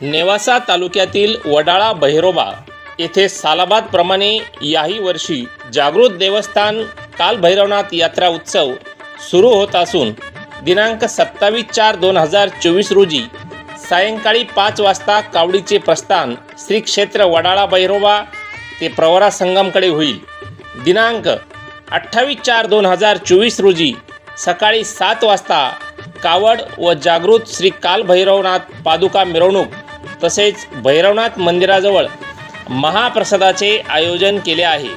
नेवासा तालुक्यातील वडाळा बहिरोबा येथे सालाबादप्रमाणे याही वर्षी जागृत देवस्थान कालभैरवनाथ यात्रा उत्सव सुरू होत असून दिनांक सत्तावीस चार दोन हजार चोवीस रोजी सायंकाळी पाच वाजता कावडीचे प्रस्थान श्री क्षेत्र वडाळा बहिरोबा ते प्रवरा संगमकडे होईल. दिनांक अठ्ठावीस चार दोन हजार चोवीस रोजी सकाळी सात वाजता कावड व जागृत श्री कालभैरवनाथ पादुका मिरवणूक तसेच भैरवनाथ मंदिराजवळ महाप्रसादाचे आयोजन केले आहे.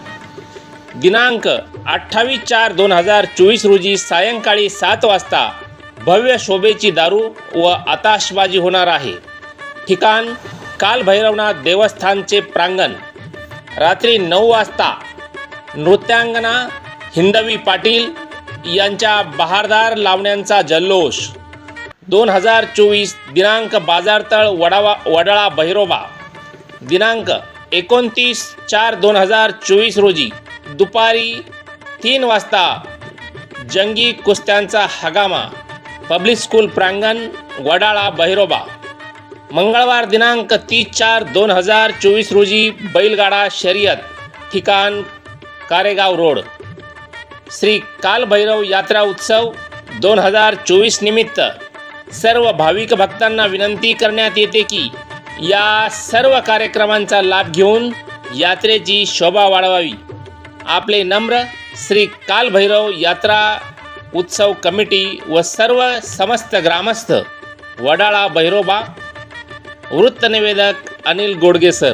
दिनांक अठ्ठावीस चार दोन हजार चोवीस रोजी सायंकाळी सात वाजता भव्य शोभेची दारू व आताशबाजी होणार आहे. ठिकाण कालभैरवनाथ देवस्थानचे प्रांगण. रात्री नऊ वाजता नृत्यांगना हिंदवी पाटील यांच्या बहारदार लावण्यांचा जल्लोष. दोन हजार चोवीस दिनांक बाजारतळ वडावा वडाळा भैरोबा. दिनांक एकोणतीस चार दोन हजार चोवीस रोजी दुपारी तीन वाजता जंगी कुस्त्यांचा हगामा. पब्लिक स्कूल प्रांगण वडाळा भैरोबा. मंगळवार दिनांक तीस चार दोन हजार चोवीस रोजी बैलगाडा शर्यत ठिकाण कारेगाव रोड. श्री कालभैरव यात्रा उत्सव दोन हजार चोवीस निमित्त सर्व भाविक भक्तांना विनंती करण्यात येते की या सर्व कार्यक्रमांचा लाभ घेऊन यात्रेची शोभा वाढवावी. आपले नम्र श्री कालभैरव यात्रा उत्सव कमिटी व सर्व समस्त ग्रामस्थ वडाळा भैरोबा वृत्तनिवेदक अनिल गोडगे सर.